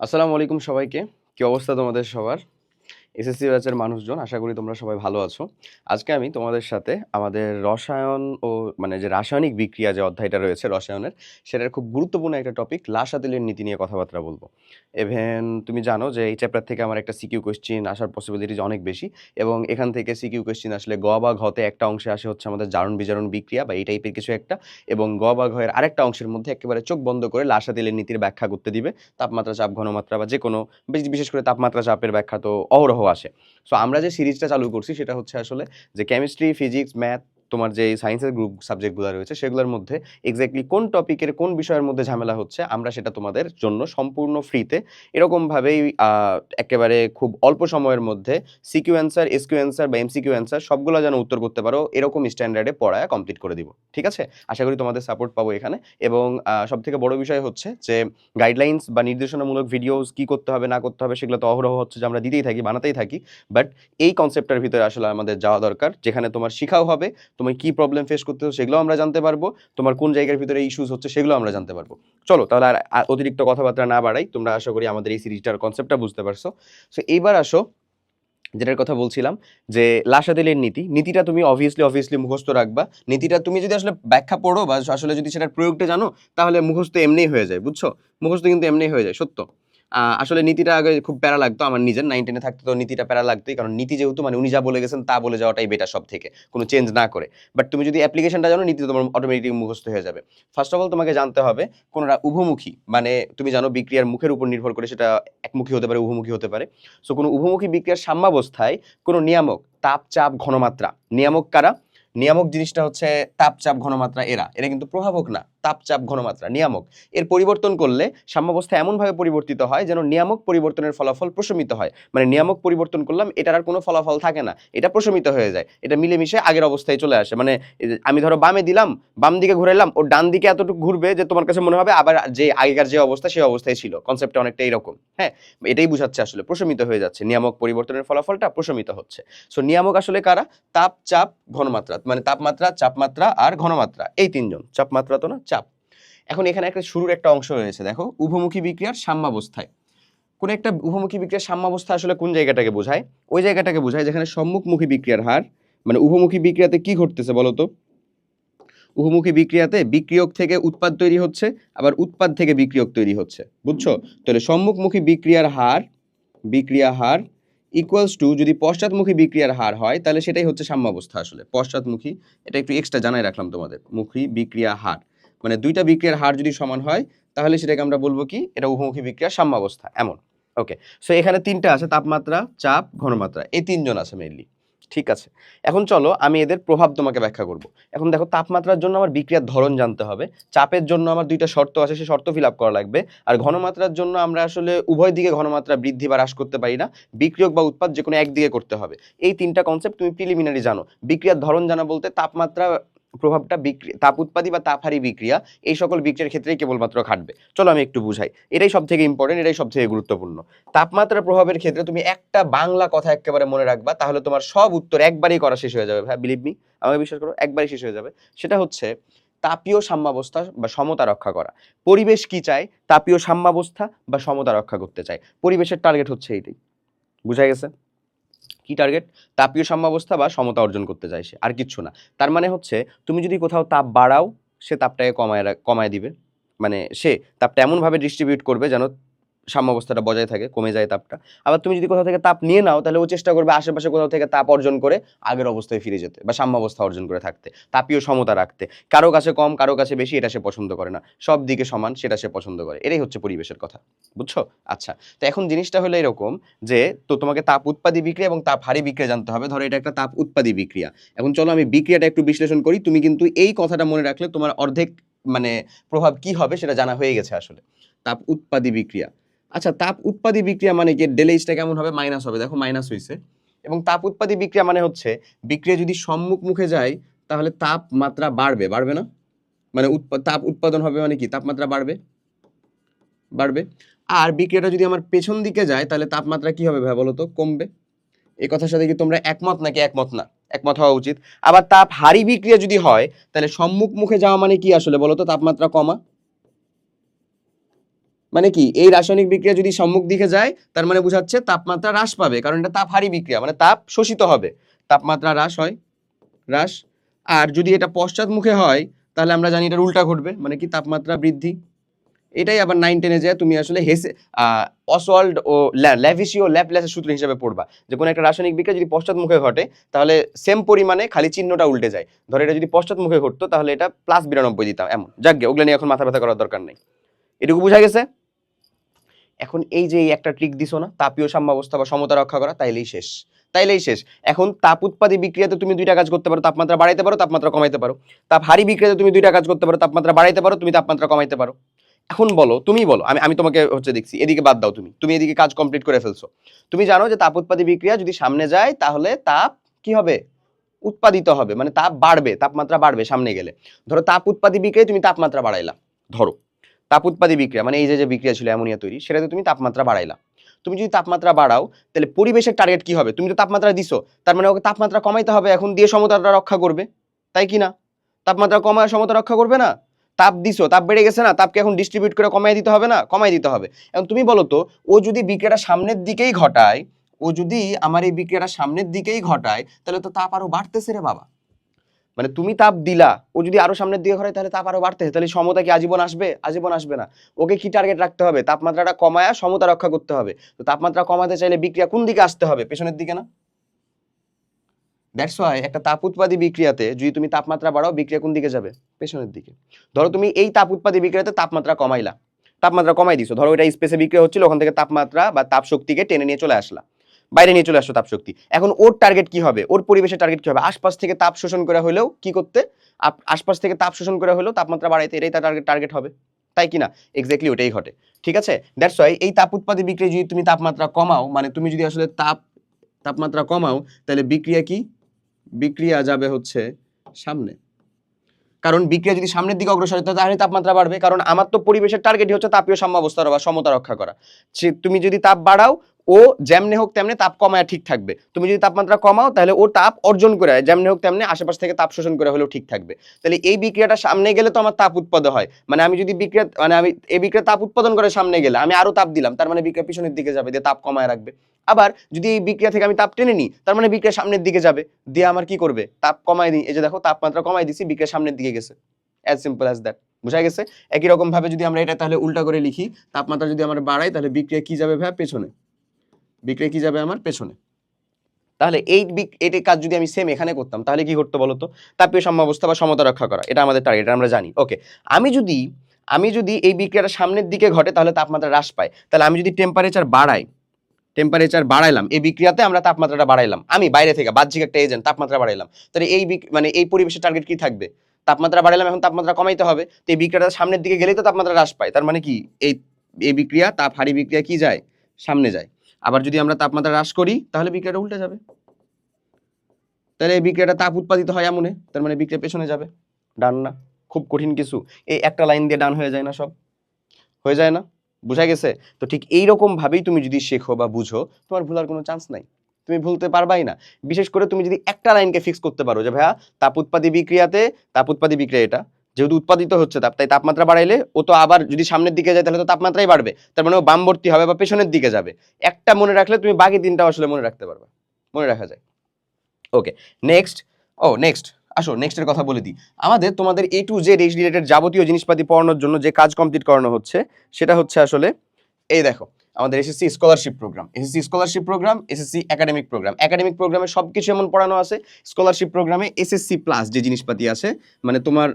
আসসালামু আলাইকুম সবাইকে। কি অবস্থা তোমাদের সবার? এসএসসি ব্যাচের মানুষজন, আশা করি তোমরা সবাই ভালো আছো। আজকে আমি তোমাদের সাথে আমাদের রসায়ন ও মানে যে রাসায়নিক বিক্রিয়া যে অধ্যায়টা রয়েছে রসায়নের, সেটার খুব গুরুত্বপূর্ণ একটা টপিক লাসাতিলের নীতি নিয়ে কথাবার্তা বলব। এভেন তুমি জানো যে এই চ্যাপ্টার থেকে আমার একটা সিকিউ কোয়েশ্চিন আসার পসিবিলিটিজ অনেক বেশি এবং এখান থেকে সিকিউ কোয়েশ্চিন আসলে গ বা ঘতে একটা অংশে আসে হচ্ছে আমাদের জারণ বিজারণ বিক্রিয়া বা এই টাইপের কিছু একটা এবং গ বা ঘয়ের আরেকটা অংশের মধ্যে একেবারে চোখ বন্ধ করে লাসাতিলের নীতির ব্যাখ্যা করতে দিবে। তাপমাত্রা, চাপ, ঘনমাত্রা বা যে কোনো বেশ- বিশেষ করে তাপমাত্রা, চাপের ব্যাখ্যা তো অহরহ আসে। সো আমরা যে সিরিজটা চালু করছি সেটা হচ্ছে আসলে যে কেমিস্ট্রি ফিজিক্স ম্যাথ তোমার যে সায়েন্সের গ্রুপ সাবজেক্টগুলো রয়েছে, সেগুলোর মধ্যে এক্স্যাক্টলি কোন টপিকের কোন বিষয়ের মধ্যে ঝামেলা হচ্ছে, আমরা সেটা তোমাদের জন্য সম্পূর্ণ ফ্রিতে এরকমভাবেই একেবারে খুব অল্প সময়ের মধ্যে সিকিউ অ্যান্সার এসকিউ অ্যান্সার বা এমসিকিউ অ্যান্সার সবগুলো যেন উত্তর করতে পারো, এরকম স্ট্যান্ডার্ডে পড়ায় কমপ্লিট করে দিব, ঠিক আছে? আশা করি তোমাদের সাপোর্ট পাবো এখানে এবং সব থেকে বড় বিষয় হচ্ছে যে গাইডলাইন্স বা নির্দেশনামূলক ভিডিওস কি করতে হবে, না করতে হবে, সেগুলো তো অহরহ হচ্ছে যে আমরা দিতেই থাকি, বানাতেই থাকি বাট এই কনসেপ্টের ভিতরে আসলে আমাদের যাওয়া দরকার, যেখানে তোমার শিখাও হবে তুমি কি প্রবলেম ফেস করতেছো সেগুলো আমরা জানতে পারব। তোমার কোন জায়গার ভিতরে ইস্যুস হচ্ছে সেগুলো আমরা জানতে পারব। চলো, তাহলে আর অতিরিক্ত কথাবার্তা না বাড়াই, তোমরা আশা করি আমাদের এই সিরিজটার কনসেপ্টটা বুঝতে পারছ। সো এইবার আসো, যেটার কথা বলছিলাম, যে লাসাদিলের নীতি। নীতিটা তুমি অবভিয়াসলি অবভিয়াসলি মুখস্থ রাখবা। নীতিটা তুমি যদি আসলে ব্যাখ্যা পড়ো বা আসলে যদি সেটার প্রয়োগটা জানো, তাহলে মুখস্থ এমনিই হয়ে যায়, বুঝছ? মুখস্থ কিন্তু এমনিই হয়ে যায়, সত্য। আসলে নীতিটা আগে খুব প্যারা লাগতো, আমার নিজের নাইন টেনে থাকতে তো নীতিটা প্যারা লাগতোই, কারণ নীতি যেহেতু মানে উনি যা বলে গেছেন তা বলে যাওয়াটাই বেটার সব থেকে কোনো চেঞ্জ না করে। বাট তুমি যদি অ্যাপ্লিকেশনটা জানো, নীতি তোমার অটোমেটিক মুখস্থ হয়ে যাবে। ফার্স্ট অফ অল তোমাকে জানতে হবে কোনটা উভমুখী মানে তুমি জানো বিক্রিয়ার মুখের উপর নির্ভর করে সেটা একমুখী হতে পারে, উভমুখী হতে পারে। সো কোনো উভমুখী বিক্রিয়ার সাম্যাবস্থায় কোনো নিয়ামক, তাপ চাপ ঘনমাত্রা। নিয়ামক কারা? নিয়ামক জিনিসটা হচ্ছে তাপ চাপ ঘনমাত্রা, এরা। এরা কিন্তু প্রভাবক না। তাপ চাপ ঘনমাত্রা, নিয়ামক। এর পরিবর্তন করলে সাম্যাবস্থা এমনভাবে পরিবর্তিত হয় যেন নিয়ামক পরিবর্তনের ফলাফল প্রশমিত হয়। মানে নিয়ামক পরিবর্তন করলাম, এটার আর কোনো ফলাফল থাকে না। এটা প্রশমিত হয়ে যায়। এটা মিলেমিশে আগের অবস্থায় চলে আসে। মানে আমি ধরো বামে দিলাম, বাম দিকে ঘুরাইলাম, ও ডান দিকে এতটুকু ঘুরবে যে তোমার কাছে মনে হবে আবার যে আগেকার যে অবস্থা, সেই অবস্থায় ছিল। কনসেপ্টটা অনেকটা এরকম। হ্যাঁ? এটাই বুঝাচ্ছে আসলে। প্রশমিত হয়ে যাচ্ছে। নিয়ামক পরিবর্তনের ফলাফলটা প্রশমিত হচ্ছে। সো নিয়ামক আসলে কারা? তাপ, চাপ, ঘনমাত্রা। মানে তাপমাত্রা, চাপমাত্রা আর ঘনমাত্রা। এই তিনজন। চাপমাত্রা তো না, চাপ এখন এখানে একটা শুরুর একটা অংশ রয়েছে, দেখো। উভমুখী বিক্রিয়ার সাম্যাবস্থায়। কোন একটা উভমুখী বিক্রিয়ার সাম্যাবস্থা আসলে কোন জায়গাটাকে বোঝায়? ওই জায়গাটাকে বোঝায় যেখানে সম্মুখমুখী বিক্রিয়ার হার মানে উভমুখী বিক্রিয়াতে কি ঘটতেছে বলো তো উভমুখী বিক্রিয়াতে বিক্রিয়ক থেকে উৎপাদ তৈরি হচ্ছে, আবার উৎপাদ থেকে বিক্রিয়ক তৈরি হচ্ছে। বুঝছ? তাহলে সম্মুখমুখী বিক্রিয়ার হার, বিক্রিয়া হার ইকুয়ালস টু যদি পশ্চাৎমুখী বিক্রিয়ার হার হয়, তাহলে সেটাই হচ্ছে সাম্যাবস্থা আসলে। পশ্চাৎমুখী, এটা একটু এক্সট্রা জানাই রাখলাম তোমাদের। মুখী বিক্রিয়া হার। মানে দুইটা বিক্রিয়ার হার যদি সমান হয়, তাহলে সেটাকে আমরা বলব কি? এটা উভমুখী বিক্রিয়ার সাম্যাবস্থা, এমন। ওকে সো এখানে তিনটা আছে, তাপমাত্রা, চাপ, ঘনমাত্রা, এই তিনজন আছে মেইনলি ঠিক আছে? এখন চলো আমি এদের প্রভাব তোমাকে ব্যাখ্যা করব। এখন দেখো তাপমাত্রার জন্য আমার বিক্রিয়ার ধরন জানতে হবে, চাপের জন্য আমার দুইটা শর্ত আছে সেই শর্ত ফিল করা লাগবে, আর ঘনমাত্রার জন্য আমরা আসলে উভয় দিকে ঘনমাত্রা বৃদ্ধি বা হ্রাস করতে পারি না, বিক্রিয়ক বা উৎপাদ যে কোনো একদিকে করতে হবে। এই তিনটা কনসেপ্ট তুমি প্রিলিমিনারি জানো, বিক্রিয়ার ধরন জানা বলতে তাপমাত্রা প্রভাবটা বিক্রি তাপ উৎপাদী বা তাপহারী বিক্রিয়া, এই সকল বিক্রিয়ার ক্ষেত্রেই কেবলমাত্র খাটবে। চলো আমি একটু বুঝাই। এটাই সব থেকে ইম্পর্টেন্ট এটাই সব থেকে গুরুত্বপূর্ণ। তাপমাত্রা প্রভাবের ক্ষেত্রে তুমি একটা বাংলা কথা একেবারে মনে রাখবা, তাহলে তোমার সব উত্তর একবারেই করা শেষ হয়ে যাবে। হ্যাঁ বিলিভ মি আমাকে বিশ্বাস করো, একবারই শেষ হয়ে যাবে। সেটা হচ্ছে, তাপীয় সাম্যাবস্থা বা সমতা রক্ষা করা। পরিবেশ কি চায়? তাপীয় সাম্যাবস্থা বা সমতা রক্ষা করতে চায়। পরিবেশের টার্গেট হচ্ছে এইটাই। বুঝা গেছে? কি টার্গেট তাপীয় সাম্যাবস্থা বা সমতা অর্জন করতে সে, আর কিচ্ছু না। তার মানে হচ্ছে, তুমি যদি কোথাও তাপ বাড়াও, সে তাপটাকে কমায় কমায় দিবে। মানে সে তাপটা এমনভাবে ডিস্ট্রিবিউট করবে যেন সাম্যাবস্থাটা বজায় থাকে, কমে যায় তাপটা। আবার তুমি যদি কোথাও থেকে তাপ নিয়ে নাও, তাহলে ও চেষ্টা করবে আশেপাশে কোথাও থেকে তাপ অর্জন করে আগের অবস্থায় ফিরে যেতে বা সাম্যাবস্থা অর্জন করে থাকতে, তাপীয় সমতা রাখতে। কারও কাছে কম, কারও কাছে বেশি, এটা সে পছন্দ করে না। সব দিকে সমান, সেটা সে পছন্দ করে। এটাই হচ্ছে পরিবেশের কথা। বুঝছ? আচ্ছা তো এখন জিনিসটা হলো এরকম যে, তো তোমাকে তাপ উৎপাদী বিক্রিয়া এবং তাপ হারি বিক্রিয়া জানতে হবে। ধরো এটা একটা তাপ উৎপাদী বিক্রিয়া। এখন চলো আমি বিক্রিয়াটা একটু বিশ্লেষণ করি। তুমি কিন্তু এই কথাটা মনে রাখলে তোমার অর্ধেক মানে প্রভাব কি হবে সেটা জানা হয়ে গেছে আসলে। তাপ উৎপাদী বিক্রিয়া। আচ্ছা তাপ উৎপাদী বিক্রিয়া মানে কি? ডেলেজটা কেমন হবে? মাইনাস হবে। দেখো মাইনাস হয়েছে এবং তাপ উৎপাদী বিক্রিয়া মানে হচ্ছে, বিক্রিয়া যদি সম্মুখ মুখে যায়, তাহলে তাপমাত্রা বাড়বে। বাড়বে না? মানে তাপ উৎপাদন হবে মানে কি? তাপমাত্রা বাড়বে? বাড়বে। আর বিক্রিয়াটা যদি আমার পেছন দিকে যায়, তাহলে তাপমাত্রা কি হবে ভাই বলো তো কমবে। এই কথার সাথে কি তোমরা একমত নাকি একমত না? একমত হওয়া উচিত। আবার তাপ হারি বিক্রিয়া যদি হয়, তাহলে সম্মুখ মুখে যাওয়া মানে কি আসলে বলো তো তাপমাত্রা কমা। মানে কি, এই রাসায়নিক বিক্রিয়া যদি সম্মুখ দিকে যায়, তার মানে বোঝাচ্ছে তাপমাত্রা হ্রাস পাবে, কারণ এটা তাপহারী বিক্রিয়া মানে তাপ শোষিত হবে। তাপমাত্রা হ্রাস হয়, হ্রাস। আর যদি এটা পশ্চাৎমুখে হয়, তাহলে আমরা জানি এটার উল্টা ঘটবে মানে কি তাপমাত্রা বৃদ্ধি। এটাই আবার নাইন টেনে যায় তুমি আসলে হেসে অসওয়াল্ড ও ল্যাভিসি ও ল্যাপলেসের সূত্র হিসেবে পড়বা। যে কোনো একটা রাসায়নিক বিক্রিয়া যদি পশ্চাৎমুখে ঘটে, তাহলে সেম পরিমাণে খালি চিহ্নটা উল্টে যায়। ধরো এটা যদি পশ্চাৎমুখে ঘটতো, তাহলে এটা প্লাস বিরানব্বই দিতাম, এমন। যাক ওগুলো নিয়ে এখন মাথা ব্যথা করার দরকার নেই। এটুকু বোঝা গেছে? এখন এই যে একটা ট্রিক দিছো না, তাপীয় সাম্যাবস্থা বা সমতা রক্ষা করা, তাইলেই শেষ। তাইলেই শেষ। এখন তাপ উৎপাদী বিক্রিয়াতে তুমি দুইটা কাজ করতে পারো, তাপমাত্রা বাড়াইতে পারো, তাপমাত্রা কমাইতে পারো। তাপ হারি বিক্রিয়াতে তুমি দুইটা কাজ করতে পারো, তাপমাত্রা বাড়াইতে পারো, তুমি তাপমাত্রা কমাইতে পারো। এখন বলো, তুমি বলো, আমি আমি তোমাকে হচ্ছে দেখছি, এদিকে বাদ দাও তুমি। তুমি এদিকে কাজ কমপ্লিট করে ফেলছো। তুমি জানো যে তাপ উৎপাদী বিক্রিয়া যদি সামনে যায়, তাহলে তাপ কি হবে? উৎপাদিত হবে মানে তাপ বাড়বে, তাপমাত্রা বাড়বে সামনে গেলে। ধরো তাপ উৎপাদী বিক্রিয়ায় তুমি তাপমাত্রা বাড়াইলা, ধরো। তাপ উৎপাদী বিক্রিয়া মানে এই যে যে বিক্রিয়া ছিল অ্যামোনিয়া তৈরি, সেটাতে তুমি তাপমাত্রা বাড়াইলা। তুমি যদি তাপমাত্রা বাড়াও, তাহলে পরিবেশের টার্গেট কি হবে? তুমি তো তাপমাত্রা দিছো, তার মানে ওকে তাপমাত্রা কমাইতে হবে, এখন দিয়ে সমতাটা রক্ষা করবে, তাই কি না? তাপমাত্রা কমায় সমতা রক্ষা করবে না? তাপ দিছো, তাপ বেড়ে গেছে না, তাপকে এখন ডিস্ট্রিবিউট করে কমাই দিতে হবে না, কমাই দিতে হবে। এখন তুমি বলো তো, ও যদি বিক্রিয়াটা সামনের দিকেই ঘটায়, ও যদি আমার এই বিক্রিয়াটা সামনের দিকেই ঘটায়, তাহলে তো তাপ আরও বাড়তেছে রে বাবা। মানে তুমি তাপ দিলা, ও যদি আরও সামনের দিকে ঘরে তাহলে তাপ আরও বাড়তেছে তাহলে সমতা কি আজীবন আসবে? আজীবন আসবে না। ওকে কি টার্গেট রাখতে হবে? তাপমাত্রাটা কমায়া সমতা রক্ষা করতে হবে। তো তাপমাত্রা কমাতে চাইলে বিক্রিয়া কোন দিকে আসতে হবে? পেছনের দিকে না? দ্যাটস ওয়াই একটা তাপ উৎপাদী বিক্রিয়াতে যদি তুমি তাপমাত্রা বাড়াও, বিক্রিয়া কোন দিকে যাবে? পেছনের দিকে। ধরো তুমি এই তাপ উৎপাদী বিক্রিয়াতে তাপমাত্রা কমাইলা। তাপমাত্রা কমাই দিছো। ধরো এটা স্পেসে বিক্রিয়া হচ্ছিল, ওখান থেকে তাপমাত্রা বা তাপ শক্তিকে টেনে নিয়ে চলে আসলা। বাইরে নিয়ে চলে আসলো তাপ শক্তি এখন ওর টার্গেট কি হবে? ওর পরিবেশের টার্গেট কি হবে? আশপাশ থেকে তাপ শোষণ করা হলেও কি করতে? আশপাশ থেকে তাপ শোষণ করা হলেও তাপমাত্রা বাড়াইতে এটাই তার টার্গেট টার্গেট হবে। তাই কিনা? এক্স্যাক্টলি ওটাই ঘটে। ঠিক আছে? দ্যাটস ওয়াই এই তাপ উৎপাদী বিক্রিয়া যদি তুমি তাপমাত্রা কমাও মানে তুমি যদি আসলে তাপ তাপমাত্রা কমাও তাহলে বিক্রিয়া কি? বিক্রিয়া যাবে হচ্ছে সামনে। কারণ বিক্রিয়া যদি সামনের দিকে অগ্রসর হয়, তাহলে তাপমাত্রা বাড়বে। কারণ আমার তো পরিবেশের টার্গেটই হচ্ছে তাপীয় সাম্যাবস্থা বা সমতা রক্ষা করা। তুমি যদি তাপ বাড়াও ও যেমনে হোক তেমনি তাপ কমায় ঠিক থাকবে। তুমি যদি তাপমাত্রা কমাও, তাহলে ও তাপ অর্জন করে যেমনে হোক তেমনি আশেপাশ থেকে তাপ শোষণ করে হলেও ঠিক থাকবে। তাহলে এই বিক্রিয়াটা সামনে গেলে তো আমার তাপ উৎপাদন হয়। মানে আমি যদি বিক্রিয়া মানে আমি এই বিক্রিয়া তাপ উৎপাদন করে সামনে গেলে, আমি আরও তাপ দিলাম, তার মানে বিক্রিয়া পিছনের দিকে যাবে, দিয়ে তাপ কমায় রাখবে। আবার যদি এই বিক্রিয়া থেকে আমি তাপ টেনে নিই, তার মানে বিক্রিয়া সামনের দিকে যাবে, দিয়ে আমার কি করবে? তাপ কমায় দিই। এই যে দেখো, তাপমাত্রা কমায় দিছি, বিক্রিয়া সামনের দিকে গেছে। অ্যাজ সিম্পল অ্যাজ দ্যাট বুঝা গেছে? একই রকম ভাবে যদি আমরা এটা তাহলে উল্টা করে লিখি, তাপমাত্রা যদি আমরা বাড়াই তাহলে বিক্রিয়া কি যাবে ভাই? পেছনে। বিক্রিয়া কি যাবে আমার? পেছনে। তাহলে এই এটার কাজ যদি আমি সেম এখানে করতাম, তাহলে কি করতে বলো তো তাপীয় সাম্যাবস্থা বা সমতা রক্ষা করা, এটা আমাদের টার্গেট আমরা জানি। ওকে আমি যদি আমি যদি এই বিক্রিয়াটা সামনের দিকে ঘটে, তাহলে তাপমাত্রা হ্রাস পায়। তাহলে আমি যদি টেম্পারেচার বাড়াই টেম্পারেচার বাড়াইলাম, এই বিক্রিয়াতে আমরা তাপমাত্রাটা বাড়াইলাম। আমি বাইরে থেকে বাহ্যিক একটা এজেন্ট তাপমাত্রা বাড়াইলাম। তাহলে এই মানে এই পরিবেশের টার্গেট কি থাকবে? তাপমাত্রা বাড়াইলাম, এখন তাপমাত্রা কমাইতে হবে। তো এই বিক্রিয়াটা সামনের দিকে গেলেই তো তাপমাত্রা হ্রাস পায়। তার মানে কি? এই এই বিক্রিয়া, তাপ হারি বিক্রিয়া কি যায়? সামনে যায়। আবার যদি আমরা তাপমাত্রা হ্রাস করি, তাহলে বিক্রিয়াটা উল্টে যাবে। তাহলে এই বিক্রিয়াটা তাপ উৎপাদিত হয় এমনে, তার মানে বিক্রিয়া পেছনে যাবে। ডান না। খুব কঠিন কিছু। এই একটা লাইন দিয়ে ডান হয়ে যায় না সব। হয়ে যায় না? বোঝা গেছে? তো ঠিক এই রকম ভাবেই তুমি যদি শেখো বা বুঝো, তোমার ভুলার কোনো চান্স নাই। তুমি ভুলতে পারবাই না। বিশেষ করে তুমি যদি একটা লাইনকে ফিক্স করতে পারো যে, ভাইয়া, তাপ উৎপাদী বিক্রিয়াতে, তাপ উৎপাদী বিক্রিয়া এটা। যেহেতু উৎপাদিত হচ্ছে তাপ, তাই তাপমাত্রা বাড়াইলে ও তো আবার যদি সামনের দিকে যায় তাহলে তো তাপমাত্রাই বাড়বে। তার মানে ও বামবর্তী হবে বা পেছনের দিকে যাবে। একটা মনে রাখলে তুমি বাকি তিনটা আসলে মনে রাখতে পারবে। মনে রাখা যায়। ওকে নেক্সট ও নেক্সট আসো নেক্সটের কথা বলে দিই। আমাদের তোমাদের A to Z H related যাবতীয় জিনিসপাতি পড়ানোর জন্য যে কাজ কমপ্লিট করানো হচ্ছে, সেটা হচ্ছে আসলে, এই দেখো, আমাদের SSC scholarship programme SSC scholarship programme SSC academic programme academic প্রোগ্রামে সব কিছু এমন পড়ানো আছে। স্কলারশিপ প্রোগ্রামে এসএসসি প্লাস যে জিনিসপাতি আছে মানে তোমার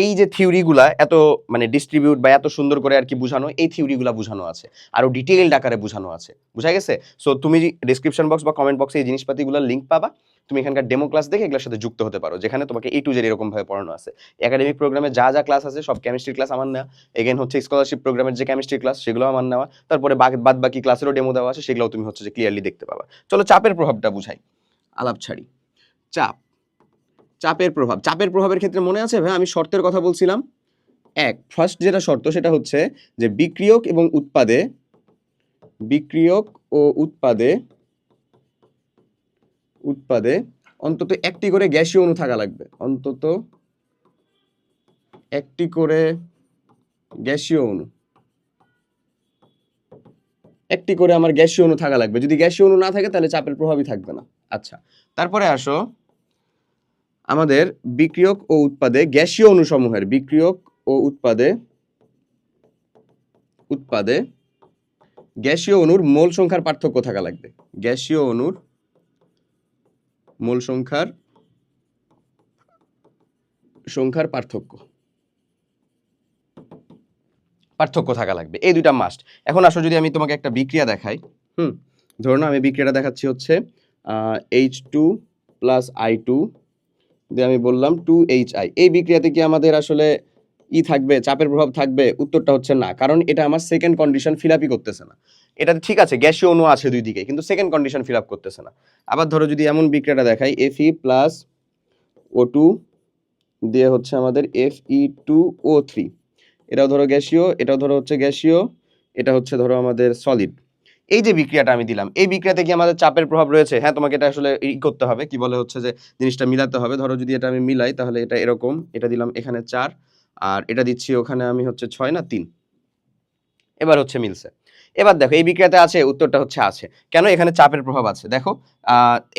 এই যে থিওরিগুলা এত মানে ডিস্ট্রিবিউট বা এত সুন্দর করে আর কি বোঝানো, এই থিওরিগুলা বোঝানো আছে। আরও ডিটেইলড আকারে বোঝানো আছে। বুঝা গেছে? সো তুমি ডিসক্রিপশন বক্স বা কমেন্ট বক্সে এই জিনিসপাতিগুলোর লিঙ্ক পাবা। তুমি এখানকার ডেমো ক্লাস দেখে এগুলোর সাথে যুক্ত হতে পারো, যেখানে তোমাকে এ টু জেড এরকম ভাবে পড়ানো আছে। একাডেমিক প্রোগ্রামে যা যা ক্লাস আছে, সব কেমিস্ট্রি ক্লাস আমার নেওয়া। এগেন হচ্ছে স্কলারশিপ প্রোগ্রামের যে কেমিস্ট্রি ক্লাস সেগুলো আমার নেওয়া। তারপরে বাদ বাকি ক্লাসেরও ডেমো দেওয়া আছে, সেগুলোও তুমি হচ্ছে যে ক্লিয়ারলি দেখতে পাবা। চলো চাপের প্রভাবটা বুঝাই। আলাপ ছাড়ি। চাপ। চাপের প্রভাব। চাপের প্রভাবের ক্ষেত্রে মনে আছে ভাই? আমি শর্তের কথা বলছিলাম। এক ফার্স্ট যেটা শর্ত সেটা হচ্ছে যে বিক্রিয়ক এবং উৎপাদে, বিক্রিয়ক ও উৎপাদে উৎপাদে অন্তত একটি করে গ্যাসীয় অণু থাকা লাগবে। অন্তত একটি করে গ্যাসীয় অণু। একটি করে আমার গ্যাসীয় অণু থাকা লাগবে। যদি গ্যাসীয় অণু না থাকে তাহলে চাপের প্রভাবই থাকবে না। আচ্ছা তারপরে আসো। আমাদের বিক্রিয়ক ও উৎপাদে গ্যাসীয় অণুসমূহের বিক্রিয়ক ও উৎপাদে উৎপাদে গ্যাসীয় অণুর মোল সংখ্যার পার্থক্য থাকা লাগবে। গ্যাসীয় অণুর মোল সংখ্যার সংখ্যার পার্থক্য। পার্থক্য থাকা লাগবে। এই দুইটা মাস্ট এখন আসো যদি আমি তোমাকে একটা বিক্রিয়া দেখাই। হুম ধরুন আমি বিক্রিয়াটা দেখাচ্ছি হচ্ছে H two plus I two দিয়ে আমি বললাম টু এইচ আই এই বিক্রিয়াতে কি আমাদের আসলে ই থাকবে, চাপের প্রভাব থাকবে? উত্তরটা হচ্ছে না, কারণ এটা আমার সেকেন্ড কন্ডিশন ফিল আপই করতেছে না। এটা ঠিক আছে, গ্যাসীয় অণু আছে দুই দিকে, কিন্তু সেকেন্ড কন্ডিশন ফিল আপ করতেছে না। আবার ধরো যদি এমন বিক্রিয়াটা দেখাই F E plus O two দিয়ে হচ্ছে আমাদের F E two O three এটাও ধরো গ্যাসীয়, এটাও ধরো হচ্ছে গ্যাসীয়, এটা হচ্ছে ধরো আমাদের সলিড এই যে বিক্রিয়াটা আমি দিলাম, এই বিক্রিয়াতে কি আমাদের চাপের প্রভাব রয়েছে? হ্যাঁ তোমাকে এটা আসলে ই করতে হবে। কি বলে হচ্ছে যে, জিনিসটা মিলাতে হবে। ধরো যদি এটা আমি মিলাই, তাহলে এটা এরকম, এটা দিলাম এখানে চার, আর এটা দিচ্ছি ওখানে আমি হচ্ছে ছয় না তিন। এবার হচ্ছে মিলছে। এবার দেখো, এই বিক্রিয়াতে আছে, উত্তরটা হচ্ছে আছে। কেন? এখানে চাপের প্রভাব আছে। দেখো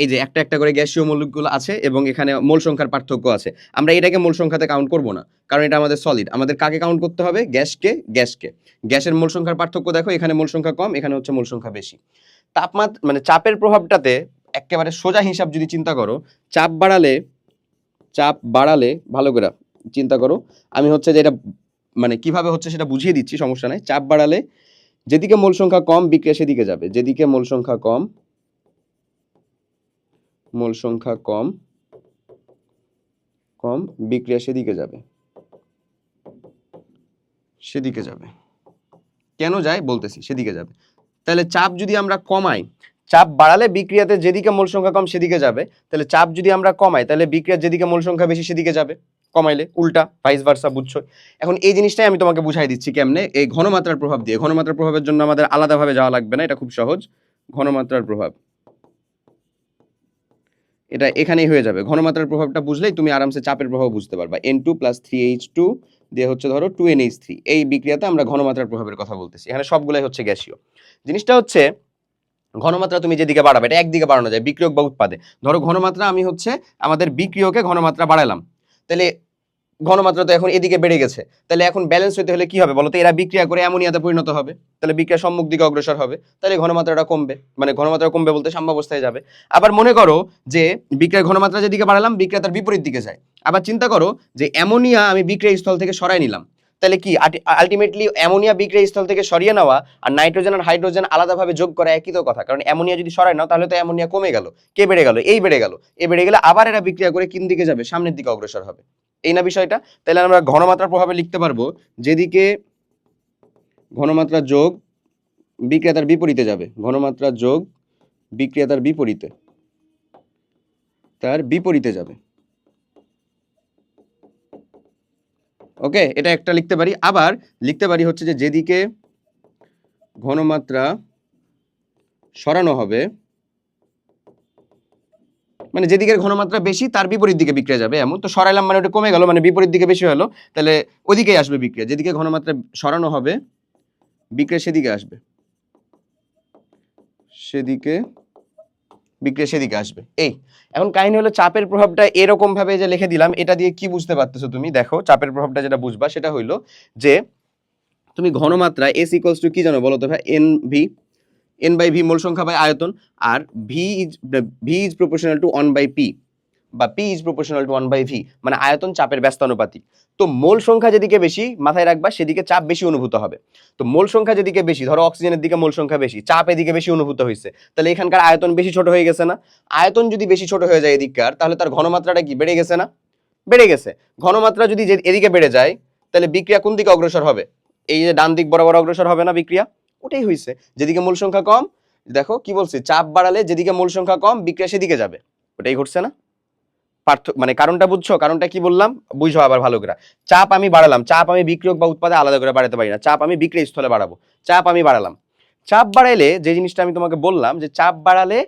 এই যে একটা একটা করে গ্যাসীয় মৌলগুলো আছে এবং এখানে মোল সংখ্যার পার্থক্য আছে। আমরা এটাকে মোল সংখ্যাতে কাউন্ট করব না, কারণ এটা আমাদের সলিড আমাদের কাকে কাউন্ট করতে হবে? গ্যাসকে গ্যাসকে। গ্যাসের মোল সংখ্যার পার্থক্য দেখো, এখানে মোল সংখ্যা কম, এখানে হচ্ছে মোল সংখ্যা বেশি। তাপমাত্রা মানে চাপের প্রভাবটাতে একেবারে সোজা হিসাব যদি চিন্তা করো, চাপ বাড়ালে চাপ বাড়ালে, ভালো করে চিন্তা করো, আমি হচ্ছে যে এটা মানে কীভাবে হচ্ছে সেটা বুঝিয়ে দিচ্ছি, সমস্যা নাই। চাপ বাড়ালে যেদিকে মূল সংখ্যা কম, বিক্রিয়া সেদিকে যাবে। যেদিকে মূল সংখ্যা কম, মূল সংখ্যা কম কম, বিক্রিয়া সেদিকে যাবে। সেদিকে যাবে। কেন যায়? বলতেছি, সেদিকে যাবে। তাহলে চাপ যদি আমরা কমাই, চাপ বাড়ালে বিক্রিয়াতে যেদিকে মূল সংখ্যা কম, সেদিকে যাবে। তাহলে চাপ যদি আমরা কমাই, তাহলে বিক্রিয়ার যেদিকে মূল সংখ্যা বেশি, সেদিকে যাবে। কমাইলে, উল্টা ভাইস ভার্সা বুঝছ এখন এই জিনিসটাই আমি তোমাকে বুঝাই দিচ্ছি কেমনে, এই ঘনমাত্রার প্রভাব দিয়ে। ঘনমাত্রার প্রভাবের জন্য আমাদের আলাদাভাবে যাওয়া লাগবে না, এটা খুব সহজ। ঘনমাত্রার প্রভাব। এটা এখানেই হয়ে যাবে। ঘনমাত্রার প্রভাবটা বুঝলেই তুমি আরামসে চাপের প্রভাব বুঝতে পারবা। N two plus three H two দিয়ে হচ্ছে ধরো টু এন এইচ থ্রি এই বিক্রিয়াতে আমরা ঘনমাত্রার প্রভাবের কথা বলতেছি। এখানে সবগুলাই হচ্ছে গ্যাসীয়। জিনিসটা হচ্ছে, ঘনমাত্রা তুমি যেদিকে বাড়াবে, এটা একদিকে বাড়ানো যায়, বিক্রিয়ক বা উৎপাদে। ধরো ঘনমাত্রা আমি হচ্ছে আমাদের বিক্রিয়কে ঘনমাত্রা বাড়ালাম। তাহলে ঘনমাত্রা তো এখন এদিকে বেড়ে গেছে। তাহলে এখন ব্যালেন্স হতে হলে কি হবে বলো তো এরা বিক্রিয়া করে অ্যামোনিয়াতে পরিণত হবে। তাহলে বিক্রিয়া সম্মুখ দিকে অগ্রসর হবে। তাহলে ঘনমাত্রাটা কমবে। মানে ঘনমাত্রা কমবে বলতে সাম্যাবস্থায় যাবে। আবার মনে করো যে বিক্রিয়ার ঘনমাত্রা যেদিকে বাড়ালাম, বিক্রিয়া তার বিপরীত দিকে যায়। আবার চিন্তা করো যে অ্যামোনিয়া আমি বিক্রিয়া স্থল থেকে সরাই নিলাম। তাহলে কি? আলটিমেটলি অ্যামোনিয়া বিক্রিয়া স্থল থেকে সরিয়ে নেওয়া আর নাইট্রোজেন আর হাইড্রোজেন আলাদাভাবে যোগ করা একই তো কথা। কারণ অ্যামোনিয়া যদি সরাই নাও, তাহলে তো অ্যামোনিয়া কমে গেল। কে বেড়ে গেল? এই বেড়ে গেল। এ বেড়ে গেলে আবার এরা বিক্রিয়া করে কিন দিকে যাবে? সামনের দিকে অগ্রসর হবে। এই না বিষয়টা? তাহলে আমরা ঘনমাত্রার প্রভাবে লিখতে পারব, যেদিকে ঘনমাত্রা যোগ বিক্রিয়াতার বিপরীতে যাবে। ঘনমাত্রা যোগ বিক্রিয়াতার বিপরীতে। তার বিপরীতে যাবে। ওকে এটা একটা লিখতে পারি। আবার লিখতে পারি হচ্ছে যে যেদিকে ঘনমাত্রা সরানো হবে মানে যেদিকের ঘনমাত্রা বেশি তার বিপরীত দিকে বিক্রিয়া যাবে এমন। তো সরাইলাম মানে ওটা কমে গেল মানে বিপরীত দিকে বেশি হলো, তাহলে ওদিকেই আসবে বিক্রিয়া। যেদিকে ঘনমাত্রা সরানো হবে, বিক্রিয়া সেদিকে আসবে। সেদিকে বিক্রিয়া সেদিকে আসবে। এই, এখন কাহিনী হলো চাপের প্রভাবটা এরকম ভাবে যে লিখে দিলাম, এটা দিয়ে কি বুঝতে পারতেছো তুমি? দেখো, চাপের প্রভাবটা যেটা বুঝবা সেটা হইল যে তুমি ঘনমাত্রা এস ইকুয়ালস টু কি জানো বলো তো ভাই? N V N by V মূল সংখ্যা বাই আয়তন, আর V is V is proportional to one by P বা P is proportional to one by V মানে আয়তন চাপের ব্যস্তানুপাতিক। তো মোল সংখ্যা যেদিকে বেশি মাথায় রাখবা, সেদিকে চাপ বেশি অনুভূত হবে। তো মোল সংখ্যা যেদিকে বেশি, ধরো অক্সিজেনের দিকে মোল সংখ্যা বেশি, চাপ এদিকে বেশি অনুভূত হয়েছে তাহলে এখানকার আয়তন বেশি ছোট হয়ে গেছে না? আয়তন যদি বেশি ছোট হয়ে যায় এদিককার, তাহলে তার ঘনমাত্রাটা কি, বেড়ে গেছে না? বেড়ে গেছে। ঘনমাত্রা যদি এদিকে বেড়ে যায়, তাহলে বিক্রিয়া কোন দিকে অগ্রসর হবে? এই যে ডান দিক বরাবর অগ্রসর হবে না বিক্রিয়া? ওটাই হয়েছে যেদিকে মূল সংখ্যা কম, দেখো কি বলছি, চাপ বাড়ালে যেদিকে মূল সংখ্যা কম, বিক্রিয়া সেদিকে যাবে। ওটাই ঘটছে না? মানে কারণটা বুঝছ? কারণটা কি বললাম? বুঝো আবার ভালো করে। চাপ আমি বাড়ালাম। চাপ আমি বিক্রিয়ক বা উৎপাদে আলাদা করে বাড়াতে পারি না। চাপ আমি বিক্রয় স্থলে বাড়াবো। চাপ আমি বাড়ালাম। চাপ বাড়াইলে যে জিনিসটা আমি তোমাকে বললাম যে চাপ বাড়ালে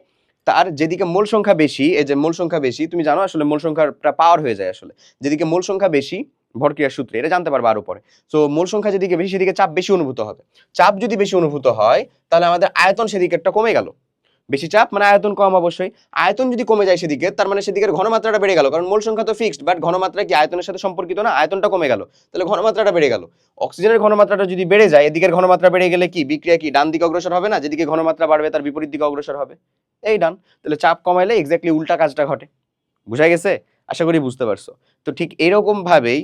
তার যেদিকে মূল সংখ্যা বেশি, এই যে মূল সংখ্যা বেশি, তুমি জানো আসলে মূল সংখ্যাটা পাওয়ার হয়ে যায় আসলে। যেদিকে মূল সংখ্যা বেশি, ভরক্রিয়ার সূত্রে, এটা জানতে পারবে আরও পরে। সো মূল সংখ্যা যেদিকে বেশি, সেদিকে চাপ বেশি অনুভূত হবে। চাপ যদি বেশি অনুভূত হয়, তাহলে আমাদের আয়তন সেদিকে একটা কমে গেল। বেশি চাপ মানে আয়তন কম অবশ্যই। আয়তন যদি কমে যায় সেদিকে, তার মানে সেদিকের ঘনমাত্রাটা বেড়ে গেল। কারণ মূল সংখ্যা তো ফিক্সড বাট ঘনমাত্রা কি আয়তনের সাথে সম্পর্কিত না? আয়তনটা কমে গেল। তাহলে ঘনমাত্রাটা বেড়ে গেল। অক্সিজেনের ঘনমাত্রাটা যদি বেড়ে যায়, এদিকের ঘনমাত্রা বেড়ে গেলে কি? বিক্রিয়া কি? ডান দিকে অগ্রসর হবে না? যেদিকে ঘনমাত্রা বাড়বে, তার বিপরীত দিকে অগ্রসর হবে। এই ডান। তাহলে চাপ কমাইলে এক্স্যাক্টলি উল্টা কাজটা ঘটে। বুঝা গেছে? আশা করি বুঝতে পারছ। তো ঠিক এরকম ভাবেই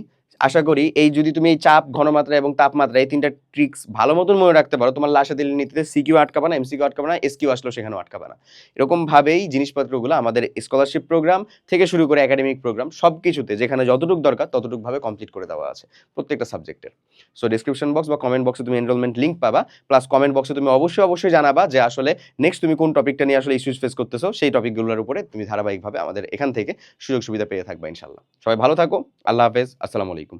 আশা করি এই যদি তুমি এই চাপ, ঘনমাত্রা এবং তাপমাত্রা এই তিনটা ট্রিক্স ভালো মতন মনে রাখতে পারো, তোমার লাশা দিল্লি নীতিতে সিকিউ আটকাবে না এমসিকিউ আটকাবে না এসকিউ আসলেও সেখানেও আটকাবে না। এরকম ভাবেই জিনিসপত্রগুলো আমাদের স্কলারশিপ প্রোগ্রাম থেকে শুরু করে একাডেমিক প্রোগ্রাম সব কিছুতে যেখানে যতটুকু দরকার ততটুকু ভাবে কমপ্লিট করে দেওয়া আছে প্রত্যেকটা সাবজেক্টের সো ডিসক্রিপশন বক্স বা কমেন্ট বক্সে তুমি এনরোলমেন্ট লিঙ্ক পাবা প্লাস কমেন্ট বক্সে তুমি অবশ্যই অবশ্যই জানাবা যে আসলে নেক্সট তুমি কোন টপিকটা নিয়ে আসলে ইস্যুস ফেস করতেছো, সেই টপিকগুলোর উপরে তুমি ধারাবাহিকভাবে আমাদের এখান থেকে সুযোগ সুবিধা পেয়ে থাকবা ইনশাল্লাহ সবাই ভালো থাকো, আল্লাহ হাফেজ, আসসালামু আলাইকুম।